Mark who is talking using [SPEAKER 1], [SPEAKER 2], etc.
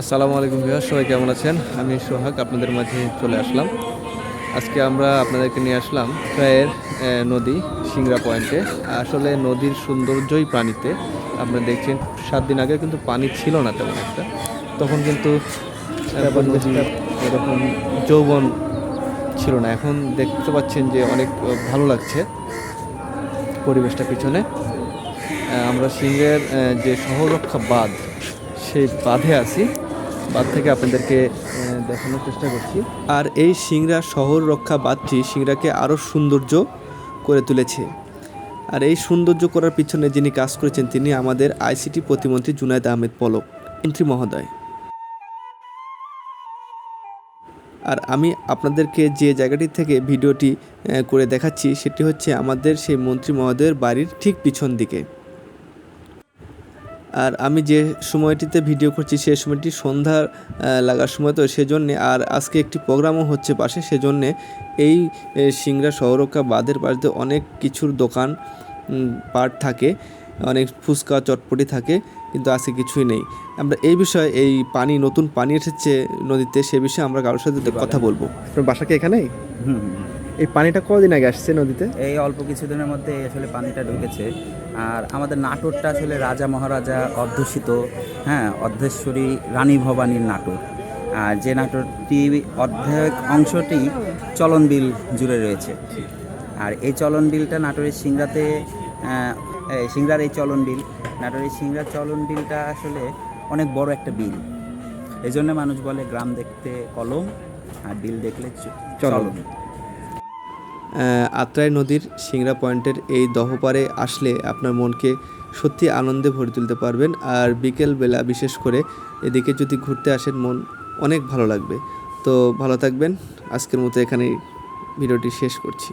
[SPEAKER 1] আসসালামু আলাইকুম ভিউয়ার সবাই কেমন আছেন? আমি সোহাগ আপনাদের মাঝে চলে আসলাম। আজকে আমরা আপনাদেরকে নিয়ে আসলাম প্রায়ের নদী সিংরা পয়েন্টে। আসলে নদীর সৌন্দর্যই পানিতে আপনারা দেখছেন সাত দিন আগে কিন্তু পানি ছিল না তেমন একটা। তখন কিন্তু এরকম যৌবন ছিল না। এখন দেখতে পাচ্ছেন যে অনেক ভালো লাগছে পরিবেশটা পিছনে। আমরা সিংহের যে শহররক্ষা বাঁধ সেই বাঁধে আছি। বাঁধ থেকে আপনাদেরকে দেখানোর চেষ্টা করছি। আর এই সিংড়া শহর রক্ষা বাঁধটি সিংড়াকে আরও সৌন্দর্য করে তুলেছে। আর এই সৌন্দর্য করার পিছনে যিনি কাজ করেছেন, তিনি আমাদের আইসিটি প্রতিমন্ত্রী জুনায়দ আহমেদ পলক, মন্ত্রী মহোদয়। আর আমি আপনাদেরকে যে জায়গাটি থেকে ভিডিওটি করে দেখাচ্ছি, সেটি হচ্ছে আমাদের সেই মন্ত্রী মহোদয়ের বাড়ির ঠিক পিছন দিকে। আর আমি যে সময়টিতে ভিডিও করছি সেই সময়টি সন্ধ্যা লাগার সময় তো সেজন্যে আর আজকে একটি প্রোগ্রামও হচ্ছে পাশে সেজন্যে এই সিংড়া শহরকা বাঁধের পাশে অনেক কিছুর দোকান পাট থাকে অনেক ফুচকা চটপটি থাকে কিন্তু আজকে কিছুই নেই। আমরা এই বিষয়ে এই পানি নতুন পানি এসেছে নদীতে সে বিষয়ে আমরা কারোর সাথে কথা বলব। আপনার বাসা কি এখানেই?
[SPEAKER 2] হুম।
[SPEAKER 1] এই পানিটা কদিন আগে আসছে নদীতে?
[SPEAKER 2] এই অল্প কিছুদিনের মধ্যে আসলে পানিটা ঢুকেছে। আর আমাদের নাটোরটা আসলে রাজা মহারাজা অধ্যুষিত হ্যাঁ অর্ধেশ্বরী রানী ভবানীর নাটোর। আর যে নাটোরটি অর্ধেক অংশটি চলন বিল জুড়ে রয়েছে। আর এই চলন বিলটা নাটোরের সিংড়াতে এই সিংড়ার এই চলন বিল নাটোরের সিংড়ার চলন বিলটা আসলে অনেক বড় একটা বিল। এই জন্য মানুষ বলে গ্রাম দেখতে কলম আর বিল দেখলে
[SPEAKER 1] চলন। আত্রাই নদীর সিংড়া পয়েন্টের এই দহপারে আসলে আপনার মনকে সত্যি আনন্দে ভরে তুলতে পারবেন। আর বিকেলবেলা বিশেষ করে এদিকে যদি ঘুরতে আসেন, মন অনেক ভালো লাগবে। তো ভালো থাকবেন। আজকের মতো এখানে ভিডিওটি শেষ করছি।